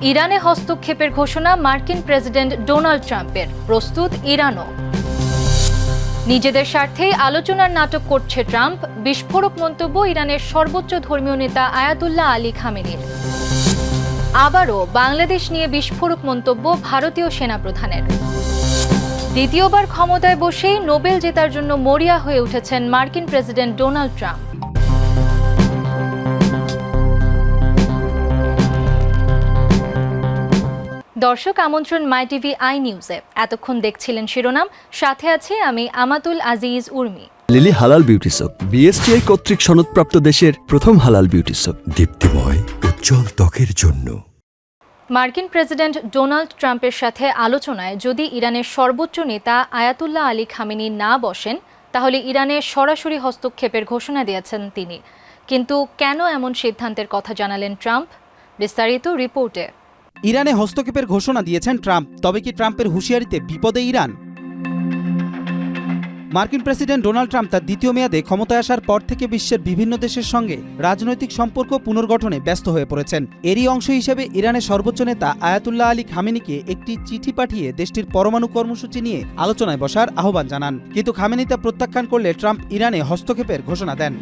ইরানে হস্তক্ষেপের ঘোষণা মার্কিন প্রেসিডেন্ট ডোনাল্ড ট্রাম্পের। প্রস্তুত ইরানও। নিজেদের স্বার্থেই আলোচনার নাটক করছে ট্রাম্প, বিস্ফোরক মন্তব্য ইরানের সর্বোচ্চ ধর্মীয় নেতা আয়াতুল্লাহ আলী খামেনির। আবারও বাংলাদেশ নিয়ে বিস্ফোরক মন্তব্য ভারতীয় সেনাপ্রধানের। দ্বিতীয়বার ক্ষমতায় বসেই নোবেল জেতার জন্য মরিয়া হয়ে উঠেছেন মার্কিন প্রেসিডেন্ট ডোনাল্ড ট্রাম্প। দর্শক আমন্ত্রণ মাই টিভি আই নিউজে এতক্ষণ দেখছিলেন শিরোনাম সাথে আছি আমি আমাতুল আজিজ উর্মি। লিলি হালাল বিউটি সোপ বিএসটিআই কর্তৃক সনদপ্রাপ্ত দেশের প্রথম হালাল বিউটি সোপ দীপ্তিময় উজ্জ্বল ত্বকের জন্য। মার্কিন প্রেসিডেন্ট ডোনাল্ড ট্রাম্পের সাথে আলোচনায় যদি ইরানের সর্বোচ্চ নেতা আয়াতুল্লাহ আলী খামেনি না বসেন তাহলে ইরানের সরাসরি হস্তক্ষেপের ঘোষণা দিয়েছেন তিনি। কিন্তু কেন এমন সিদ্ধান্তের কথা জানালেন ট্রাম্প? বিস্তারিত রিপোর্টে। ইরানে হস্তক্ষেপের ঘোষণা দিয়েছেন ট্রাম্প। তবে কি ট্রাম্পের হুঁশিয়ারিতে বিপদে ইরান? মার্কিন প্রেসিডেন্ট ডোনাল্ড ট্রাম্প তার দ্বিতীয় মেয়াদে ক্ষমতায় আসার পর থেকে বিশ্বের বিভিন্ন দেশের সঙ্গে রাজনৈতিক সম্পর্ক পুনর্গঠনে ব্যস্ত হয়ে পড়েছেন। এরই অংশ হিসেবে ইরানের সর্বোচ্চ নেতা আয়াতুল্লাহ আলী খামেনিকে একটি চিঠি পাঠিয়ে দেশটির পরমাণু কর্মসূচি নিয়ে আলোচনায় বসার আহ্বান জানান। কিন্তু খামেনি তা প্রত্যাখ্যান করলে ট্রাম্প ইরানে হস্তক্ষেপের ঘোষণা দেন।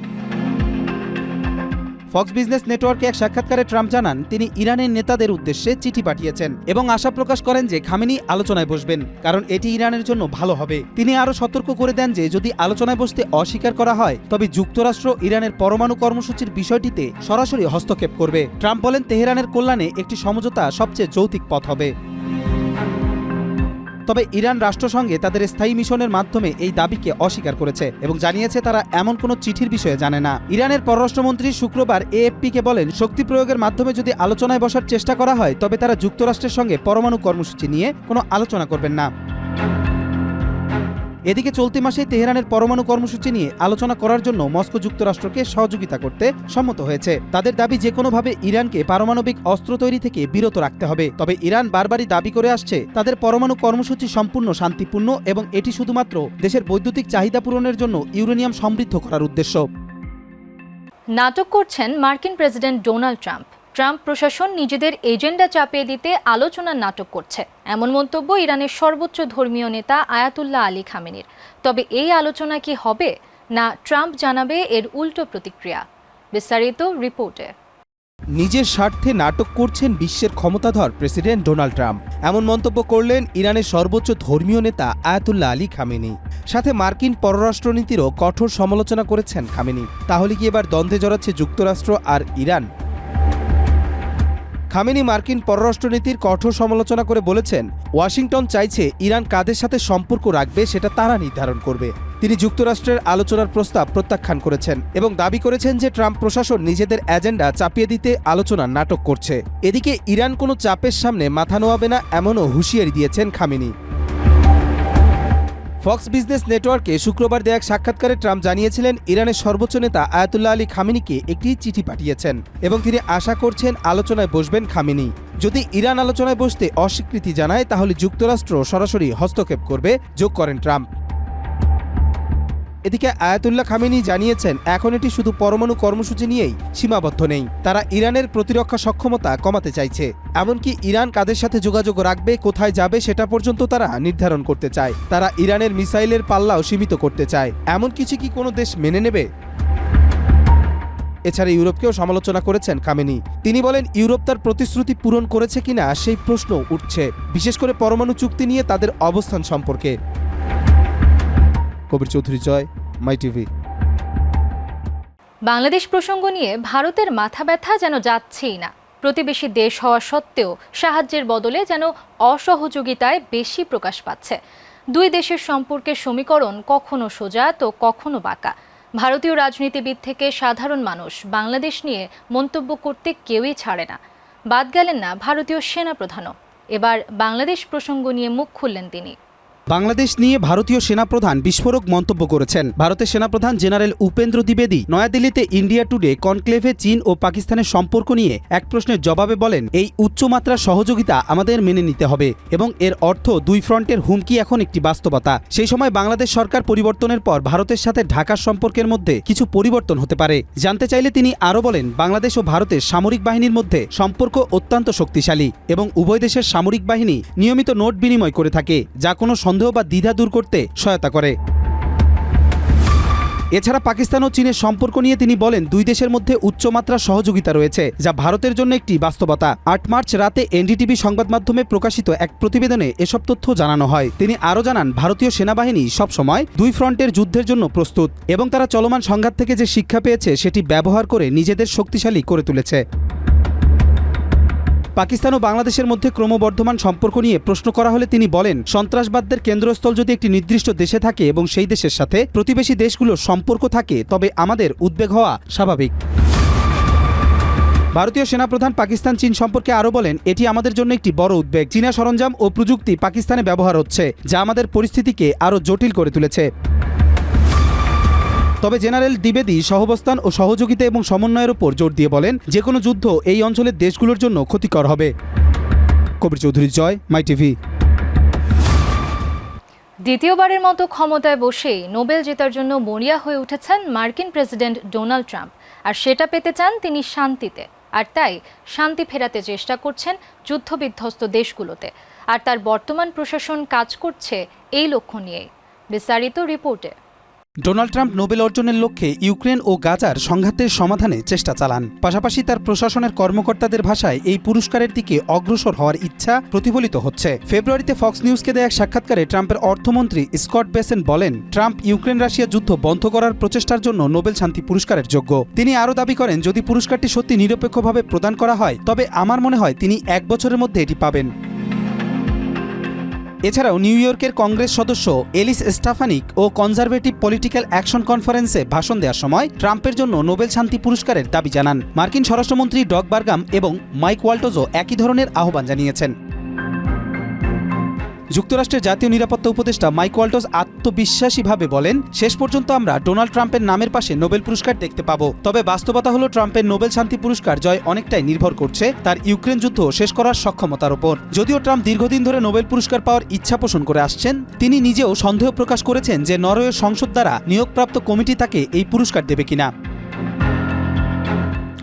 ফক্স বিজনেস নেটওয়ার্কে এক সাক্ষাৎকারে ট্রাম্প জানান, তিনি ইরানের নেতাদের উদ্দেশ্যে চিঠি পাঠিয়েছেন এবং আশা প্রকাশ করেন যে খামেনি আলোচনায় বসবেন, কারণ এটি ইরানের জন্য ভালো হবে। তিনি আরও সতর্ক করে দেন যে যদি আলোচনায় বসতে অস্বীকার করা হয়, তবে যুক্তরাষ্ট্র ইরানের পরমাণু কর্মসূচির বিষয়টিতে সরাসরি হস্তক্ষেপ করবে। ট্রাম্প বলেন, তেহরানের কল্যাণে একটি সমঝোতা সবচেয়ে যৌতিক পথ হবে। তবে ইরান রাষ্ট্রসংঘে তাদের স্থায়ী মিশনের মাধ্যমে এই দাবিকে অস্বীকার করেছে এবং জানিয়েছে তারা এমন কোনো চিঠির বিষয়ে জানে না। ইরানের পররাষ্ট্রমন্ত্রী শুক্রবার এএফপিকে বলেন, শক্তি প্রয়োগের মাধ্যমে যদি আলোচনায় বসার চেষ্টা করা হয়, তবে তারা যুক্তরাষ্ট্রের সঙ্গে পরমাণু কর্মসূচি নিয়ে কোনো আলোচনা করবেন না। এদিকে চলতি মাসেই তেহরানের পরমাণু কর্মসূচি নিয়ে আলোচনা করার জন্য মস্কো যুক্তরাষ্ট্রকে সহযোগিতা করতে সম্মত হয়েছে। তাদের দাবি যে কোনোভাবে ইরানকে পারমাণবিক অস্ত্র তৈরি থেকে বিরত রাখতে হবে। তবে ইরান বারবারই দাবি করে আসছে, তাদের পরমাণু কর্মসূচি সম্পূর্ণ শান্তিপূর্ণ এবং এটি শুধুমাত্র দেশের বৈদ্যুতিক চাহিদা পূরণের জন্য ইউরেনিয়াম সমৃদ্ধ করার উদ্দেশ্য। নাটক করছেন মার্কিন প্রেসিডেন্ট ডোনাল্ড ট্রাম্প। ট্রাম্প প্রশাসন নিজেদের এজেন্ডা চাপিয়ে দিতে আলোচনার নাটক করছে। এমন মন্তব্য ইরানের সর্বোচ্চ ধর্মীয় নেতা আয়াতুল্লাহ আলী খামেনির। তবে এই আলোচনা কি হবে না ট্রাম্প জানাবে এর উল্টো প্রতিক্রিয়া? বিস্তারিত রিপোর্টে। নিজের স্বার্থে নাটক করছেন বিশ্বের ক্ষমতাধর প্রেসিডেন্ট ডোনাল্ড ট্রাম্প। এমন মন্তব্য করলেন ইরানের সর্বোচ্চ ধর্মীয় নেতা আয়াতুল্লাহ আলী খামেনি। সাথে মার্কিন পররাষ্ট্রনীতিরও কঠোর সমালোচনা করেছেন খামেনি। তাহলে কি এবার দ্বন্দ্বে জড়াচ্ছে যুক্তরাষ্ট্র আর ইরান? খামেনি মার্কিন পররাষ্ট্রনীতির কঠোর সমালোচনা করে বলেছেন, ওয়াশিংটন চাইছে ইরান কাদের সাথে সম্পর্ক রাখবে সেটা তারা নির্ধারণ করবে। তিনি যুক্তরাষ্ট্রের আলোচনার প্রস্তাব প্রত্যাখ্যান করেছেন এবং দাবি করেছেন যে ট্রাম্প প্রশাসন নিজেদের এজেন্ডা চাপিয়ে দিতে আলোচনার নাটক করছে। এদিকে ইরান কোনো চাপের সামনে মাথা নোয়াবে না, এমনও হুঁশিয়ারি দিয়েছেন খামেনি। ফক্স বিজনেস নেটওয়ার্কে শুক্রবার দেয়া এক সাক্ষাৎকারে ট্রাম্প জানিয়েছিলেন, ইরানের সর্বোচ্চ নেতা আয়াতুল্লাহ আলী খামিনিকে একটি চিঠি পাঠিয়েছেন এবং তিনি আশা করছেন আলোচনায় বসবেন খামিনি। যদি ইরান আলোচনায় বসতে অস্বীকৃতি জানায়, তাহলে যুক্তরাষ্ট্র সরাসরি হস্তক্ষেপ করবে, যোগ করেন ট্রাম্প। এদিকে আয়াতুল্লাহ খামেনি জানিয়েছেন, এখন এটি শুধু পরমাণু কর্মসূচি নিয়েই সীমাবদ্ধ নেই। তারা ইরানের প্রতিরক্ষা সক্ষমতা কমাতে চাইছে। এমনকি ইরান কাদের সাথে যোগাযোগ রাখবে, কোথায় যাবে সেটা পর্যন্ত তারা নির্ধারণ করতে চায়। তারা ইরানের মিসাইলের পাল্লাও সীমিত করতে চায়। এমন কিছু কি কোনো দেশ মেনে নেবে? এছাড়া ইউরোপকেও সমালোচনা করেছেন খামেনি। তিনি বলেন, ইউরোপ তার প্রতিশ্রুতি পূরণ করেছে কিনা সেই প্রশ্ন উঠছে। বিশেষ করে পরমাণু চুক্তি নিয়ে তাদের অবস্থান সম্পর্কে। Kabir Chowdhury Joy, My TV. Bangladesh প্রসঙ্গ নিয়ে ভারতের মাথা ব্যথা যেন যাচ্ছেই না। প্রতিবেশী দেশ হওয়া সত্ত্বেও সাহায্যের বদলে যেন অসহযোগিতায় বেশি প্রকাশ পাচ্ছে। দুই দেশের সম্পর্কের সমীকরণ কখনো সোজা তো কখনো বাঁকা। ভারতীয় রাজনীতিবিদ থেকে সাধারণ মানুষ বাংলাদেশ নিয়ে মন্তব্য করতে কেউই ছাড়ে না। বাদ গেলেন না ভারতীয় সেনাপ্রধানও। এবার বাংলাদেশ প্রসঙ্গ নিয়ে মুখ খুললেন তিনি। বাংলাদেশ নিয়ে ভারতীয় সেনাপ্রধান বিস্ফোরক মন্তব্য করেছেন। ভারতের সেনাপ্রধান জেনারেল উপেন্দ্র দ্বিবেদী নয়াদিল্লিতে ইন্ডিয়া টুডে কনক্লেভে চীন ও পাকিস্তানের সম্পর্ক নিয়ে এক প্রশ্নের জবাবে বলেন, এই উচ্চমাত্রার সহযোগিতা আমাদের মেনে নিতে হবে এবং এর অর্থ দুই ফ্রন্টের হুমকি এখন একটি বাস্তবতা। সেই সময় বাংলাদেশ সরকার পরিবর্তনের পর ভারতের সাথে ঢাকার সম্পর্কের মধ্যে কিছু পরিবর্তন হতে পারে। জানতে চাইলে তিনি আরও বলেন, বাংলাদেশ ও ভারতের সামরিক বাহিনীর মধ্যে সম্পর্ক অত্যন্ত শক্তিশালী এবং উভয় দেশের সামরিক বাহিনী নিয়মিত নোট বিনিময় করে থাকে, যা কোনো সন্দেহ বা দ্বিধা দূর করতে সহায়তা করে। এছাড়া পাকিস্তান ও চীনের সম্পর্ক নিয়ে তিনি বলেন, দুই দেশের মধ্যে উচ্চমাত্রার সহযোগিতা রয়েছে, যা ভারতের জন্য একটি বাস্তবতা। আট মার্চ রাতে এনডিটিভি সংবাদ মাধ্যমে প্রকাশিত এক প্রতিবেদনে এসব তথ্য জানানো হয়। তিনি আরও জানান, ভারতীয় সেনাবাহিনী সবসময় দুই ফ্রন্টের যুদ্ধের জন্য প্রস্তুত এবং তারা চলমান সংঘাত থেকে যে শিক্ষা পেয়েছে, সেটি ব্যবহার করে নিজেদের শক্তিশালী করে তুলেছে। পাকিস্তান ও বাংলাদেশের মধ্যে ক্রমবর্ধমান সম্পর্ক নিয়ে প্রশ্ন করা হলে তিনি বলেন, সন্ত্রাসবাদদের কেন্দ্রস্থল যদি একটি নির্দিষ্ট দেশে থাকে এবং সেই দেশের সাথে প্রতিবেশী দেশগুলোর সম্পর্ক থাকে, তবে আমাদের উদ্বেগ হওয়া স্বাভাবিক। ভারতীয় সেনাপ্রধান পাকিস্তান চীন সম্পর্কে আরও বলেন, এটি আমাদের জন্য একটি বড় উদ্বেগ। চীনা সরঞ্জাম ও প্রযুক্তি পাকিস্তানে ব্যবহার হচ্ছে, যা আমাদের পরিস্থিতিকে আরও জটিল করে তুলেছে। তবে জেনারেল দ্বিবেদী সহবস্থান ও সহযোগিতা এবং সমন্বয়ের উপর জোর দিয়ে বলেন, যে কোনো যুদ্ধ এই অঞ্চলের দেশগুলোর জন্য ক্ষতিকর হবে। Kabir Chowdhury, Joy, My TV. দ্বিতীয়বারের মতো ক্ষমতায় বসেই নোবেল জেতার জন্য মরিয়া হয়ে উঠেছেন মার্কিন প্রেসিডেন্ট ডোনাল্ড ট্রাম্প। আর সেটা পেতে চান তিনি শান্তিতে। আর তাই শান্তি ফেরাতে চেষ্টা করছেন যুদ্ধবিধ্বস্ত দেশগুলোতে। আর তার বর্তমান প্রশাসন কাজ করছে এই লক্ষ্য নিয়েই। বিস্তারিত রিপোর্টে। ডোনাল্ড ট্রাম্প নোবেল অর্জনের লক্ষ্যে ইউক্রেন ও গাজার সংঘাতের সমাধানে চেষ্টা চালান। পাশাপাশি তার প্রশাসনের কর্মকর্তাদের ভাষায় এই পুরস্কারের দিকে অগ্রসর হওয়ার ইচ্ছা প্রতিফলিত হচ্ছে। ফেব্রুয়ারিতে ফক্স নিউজকে দেয়া এক সাক্ষাৎকারে ট্রাম্পের অর্থমন্ত্রী স্কট বেসেন বলেন, ট্রাম্প ইউক্রেন রাশিয়া যুদ্ধ বন্ধ করার প্রচেষ্টার জন্য নোবেল শান্তি পুরস্কারের যোগ্য। তিনি আরও দাবি করেন, যদি পুরস্কারটি সত্যি নিরপেক্ষভাবে প্রদান করা হয়, তবে আমার মনে হয় তিনি এক বছরের মধ্যে এটি পাবেন। এছাড়াও নিউ ইয়র্কের কংগ্রেস সদস্য এলিস স্টাফানিক ও কনজারভেটিভ পলিটিক্যাল অ্যাকশন কনফারেন্সে ভাষণ দেওয়ার সময় ট্রাম্পের জন্য নোবেল শান্তি পুরস্কারের দাবি জানান। মার্কিন স্বরাষ্ট্রমন্ত্রী ডগ বার্গাম এবং মাইক ওয়াল্টোজও একই ধরনের আহ্বান জানিয়েছেন। যুক্তরাষ্ট্রের জাতীয় নিরাপত্তা উপদেষ্টা মাইক ওয়াল্টস আত্মবিশ্বাসীভাবে বলেন, শেষ পর্যন্ত আমরা ডোনাল্ড ট্রাম্পের নামের পাশে নোবেল পুরস্কার দেখতে পাবো। তবে বাস্তবতা হলো ট্রাম্পের নোবেল শান্তি পুরস্কার জয় অনেকটাই নির্ভর করছে তার ইউক্রেন যুদ্ধ শেষ করার সক্ষমতার ওপর। যদিও ট্রাম্প দীর্ঘদিন ধরে নোবেল পুরস্কার পাওয়ার ইচ্ছা পোষণ করে আসছেন, তিনি নিজেও সন্দেহ প্রকাশ করেছেন যে নরওয়ের সংসদ দ্বারা নিয়োগপ্রাপ্ত কমিটি তাকে এই পুরস্কার দেবে কিনা।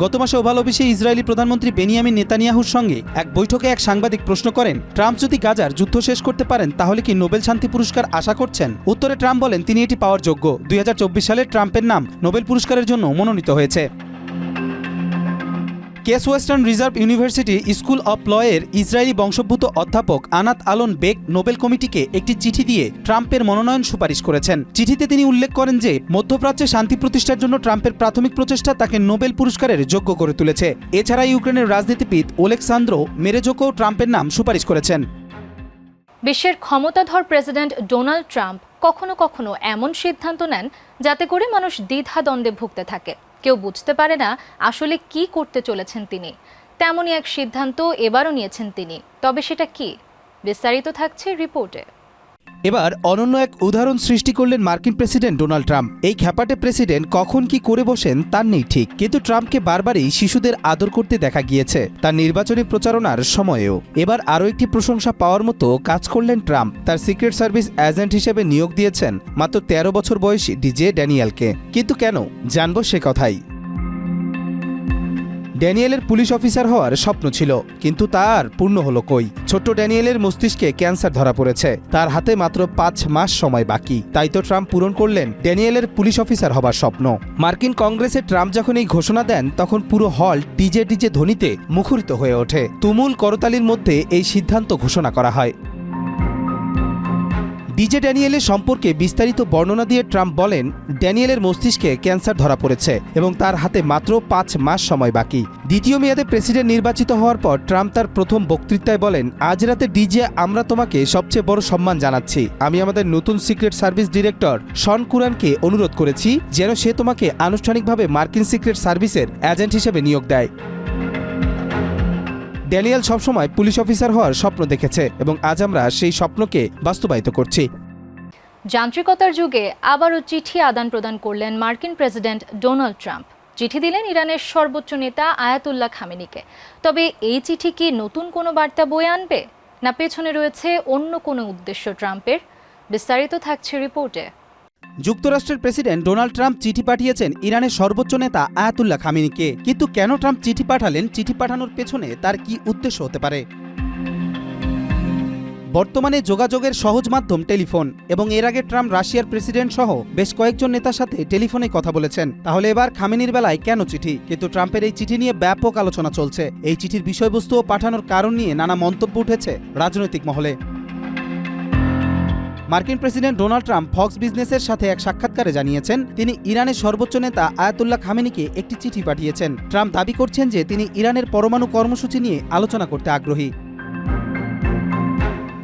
গত মাসে ওভাল অফিসে ইসরায়েলি প্রধানমন্ত্রী বেনিয়ামিন নেতানিয়াহুর সঙ্গে এক বৈঠকে এক সাংবাদিক প্রশ্ন করেন, ট্রাম্প যদি গাজার যুদ্ধ শেষ করতে পারেন, তাহলে কি নোবেল শান্তি পুরস্কার আশা করছেন? উত্তরে ট্রাম্প বলেন, তিনি এটি পাওয়ার যোগ্য। দুই হাজার চব্বিশ সালে ট্রাম্পের নাম নোবেল পুরস্কারের জন্য মনোনীত হয়েছে। Case Western Reserve University School of লয়ের Israeli বংশোদ্ভূত অধ্যাপক আনাত আলন বেক নোবেল কমিটিকে একটি চিঠি দিয়ে ট্রাম্পের মনোনয়ন সুপারিশ করেছেন। চিঠিতে তিনি উল্লেখ করেন যে, মধ্যপ্রাচ্যে শান্তি প্রতিষ্ঠার জন্য ট্রাম্পের প্রাথমিক প্রচেষ্টা তাকে নোবেল পুরস্কারের যোগ্য করে তুলেছে। এছাড়া ইউক্রেনের রাজনীতিবিদ ওলেক্সান্দ্রো মেরেজোকেও ট্রাম্পের নাম সুপারিশ করেছেন। বিশ্বের ক্ষমতাধর প্রেসিডেন্ট ডোনাল্ড ট্রাম্প কখনো কখনো এমন সিদ্ধান্ত নেন যাতে করে মানুষ দ্বিধা দ্বন্দ্বে ভুগতে থাকে। কেউ বুঝতে পারে না আসলে কি করতে চলেছেন তিনি। তেমনই এক সিদ্ধান্ত এবারও নিয়েছেন তিনি। তবে সেটা কি? বিস্তারিত থাকছে রিপোর্টে। এবার অনন্য এক উদাহরণ সৃষ্টি করলেন মার্কিন প্রেসিডেন্ট ডোনাল্ড ট্রাম্প। এই খ্যাপাটে প্রেসিডেন্ট কখন কি করে বসেন তার নেই ঠিক, কিন্তু ট্রাম্পকে বারবারই শিশুদের আদর করতে দেখা গিয়েছে। তার নির্বাচনী প্রচারণার সময়েও। এবার আরও একটি প্রশংসা পাওয়ার মতো কাজ করলেন ট্রাম্প। তার সিক্রেট সার্ভিস এজেন্ট হিসেবে নিয়োগ দিয়েছেন মাত্র তেরো বছর বয়সী ডিজে ড্যানিয়েলকে। কিন্তু কেন? জানব সে কথাই। ড্যানিয়েলের পুলিশ অফিসার হওয়ার স্বপ্ন ছিল, কিন্তু তার পূর্ণ হলো কই? ছোট্ট ড্যানিয়েলের মস্তিষ্কে ক্যান্সার ধরা পড়েছে। তার হাতে মাত্র পাঁচ মাস সময় বাকি। তাই তো ট্রাম্প পূরণ করলেন ড্যানিয়েলের পুলিশ অফিসার হবার স্বপ্ন। মার্কিন কংগ্রেসে ট্রাম্প যখন এই ঘোষণা দেন, তখন পুরো হল ডিজে ডিজে ধ্বনিতে মুখরিত হয়ে ওঠে। তুমুল করতালির মধ্যে এই সিদ্ধান্ত ঘোষণা করা হয়। ডিজে ড্যানিয়েলের সম্পর্কে বিস্তারিত বর্ণনা দিয়ে ট্রাম্প বলেন, ড্যানিয়েলের মস্তিষ্কে ক্যান্সার ধরা পড়েছে এবং তার হাতে মাত্র পাঁচ মাস সময় বাকি। দ্বিতীয় মেয়াদে প্রেসিডেন্ট নির্বাচিত হওয়ার পর ট্রাম্প তার প্রথম বক্তৃতায় বলেন, আজ রাতে ডিজে আমরা তোমাকে সবচেয়ে বড় সম্মান জানাচ্ছি। আমি আমাদের নতুন সিক্রেট সার্ভিস ডিরেক্টর শন কুরানকে অনুরোধ করেছি যেন সে তোমাকে আনুষ্ঠানিকভাবে মার্কিন সিক্রেট সার্ভিসের এজেন্ট হিসেবে নিয়োগ দেয়। ড্যানিয়েল সবসময় পুলিশ অফিসার হওয়ার স্বপ্ন দেখেছে এবং আজ আমরা সেই স্বপ্নকে বাস্তবায়িত করছি। যান্ত্রিকতার যুগে আবারও চিঠি আদান প্রদান করলেন মার্কিন প্রেসিডেন্ট ডোনাল্ড ট্রাম্প। চিঠি দিলেন ইরানের সর্বোচ্চ নেতা আয়াতুল্লাহ খামেনিকে। তবে এই চিঠি কি নতুন কোনো বার্তা বয়ে আনবে? না পেছনে রয়েছে অন্য কোনো উদ্দেশ্য ট্রাম্পের? বিস্তারিত থাকছে রিপোর্টে। যুক্তরাষ্ট্রের প্রেসিডেন্ট ডোনাল্ড ট্রাম্প চিঠি পাঠিয়েছেন ইরানের সর্বোচ্চ নেতা আয়াতুল্লাহ খামিনিকে। কিন্তু কেন ট্রাম্প চিঠি পাঠালেন, চিঠি পাঠানোর পেছনে তার কি উদ্দেশ্য হতে পারে? বর্তমানে যোগাযোগের সহজ মাধ্যম টেলিফোন এবং এর আগে ট্রাম্প রাশিয়ার প্রেসিডেন্ট সহ বেশ কয়েকজন নেতার সাথে টেলিফোনে কথা বলেছেন। তাহলে এবার খামেনির বেলায় কেন চিঠি? কিন্তু ট্রাম্পের এই চিঠি নিয়ে ব্যাপক আলোচনা চলছে। এই চিঠির বিষয়বস্তু ও পাঠানোর কারণ নিয়ে নানা মন্তব্য উঠেছে রাজনৈতিক মহলে। মার্কিন প্রেসিডেন্ট ডোনাল্ড ট্রাম্প ফক্স বিজনেসের সাথে এক সাক্ষাৎকারে জানিয়েছেন, তিনি ইরানের সর্বোচ্চ নেতা আয়াতুল্লাহ খামেনিকে একটি চিঠি পাঠিয়েছেন। ট্রাম্প দাবি করছেন যে তিনি ইরানের পরমাণু কর্মসূচি নিয়ে আলোচনা করতে আগ্রহী।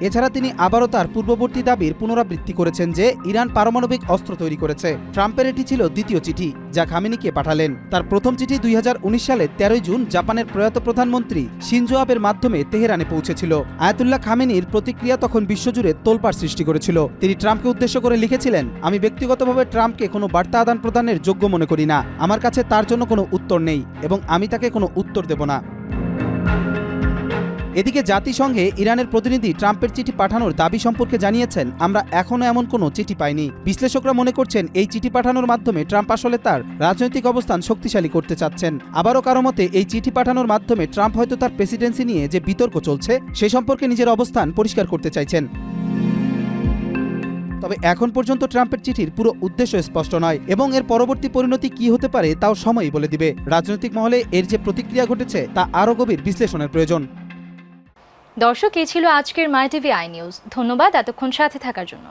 এছাড়া তিনি আবারও তার পূর্ববর্তী দাবির পুনরাবৃত্তি করেছেন যে ইরান পারমাণবিক অস্ত্র তৈরি করেছে। ট্রাম্পের এটি ছিল দ্বিতীয় চিঠি, যা খামেনিকে পাঠালেন। তার প্রথম চিঠি দুই সালে তেরোই জুন জাপানের প্রয়াত প্রধানমন্ত্রী শিনজো আবের মাধ্যমে তেহরানে পৌঁছেছিল। আয়াতুল্লাহ খামেনির প্রতিক্রিয়া তখন বিশ্বজুড়ে তোলপাড় সৃষ্টি করেছিল। তিনি ট্রাম্পকে উদ্দেশ্য করে লিখেছিলেন, আমি ব্যক্তিগতভাবে ট্রাম্পকে কোনো বার্তা আদান প্রদানের যোগ্য মনে করি না। আমার কাছে তার জন্য কোনো উত্তর নেই এবং আমি তাকে কোনো উত্তর দেব না। এদিকে জাতিসংঘে ইরানের প্রতিনিধি ট্রাম্পের চিঠি পাঠানোর দাবি সম্পর্কে জানিয়েছেন, আমরা এখনও এমন কোনো চিঠি পাইনি। বিশ্লেষকরা মনে করছেন, এই চিঠি পাঠানোর মাধ্যমে ট্রাম্প আসলে তার রাজনৈতিক অবস্থান শক্তিশালী করতে চাচ্ছেন। আবারও কারও মতে, এই চিঠি পাঠানোর মাধ্যমে ট্রাম্প হয়তো তার প্রেসিডেন্সি নিয়ে যে বিতর্ক চলছে, সে সম্পর্কে নিজের অবস্থান পরিষ্কার করতে চাইছেন। তবে এখন পর্যন্ত ট্রাম্পের চিঠির পুরো উদ্দেশ্য স্পষ্ট নয় এবং এর পরবর্তী পরিণতি কি হতে পারে তাও সময়ই বলে দিবে। রাজনৈতিক মহলে এর যে প্রতিক্রিয়া ঘটেছে, তা আরও গভীর বিশ্লেষণের প্রয়োজন। দর্শক এই ছিল আজকের মাই টিভি আই নিউজ। ধন্যবাদ এতক্ষণ সাথে থাকার জন্য।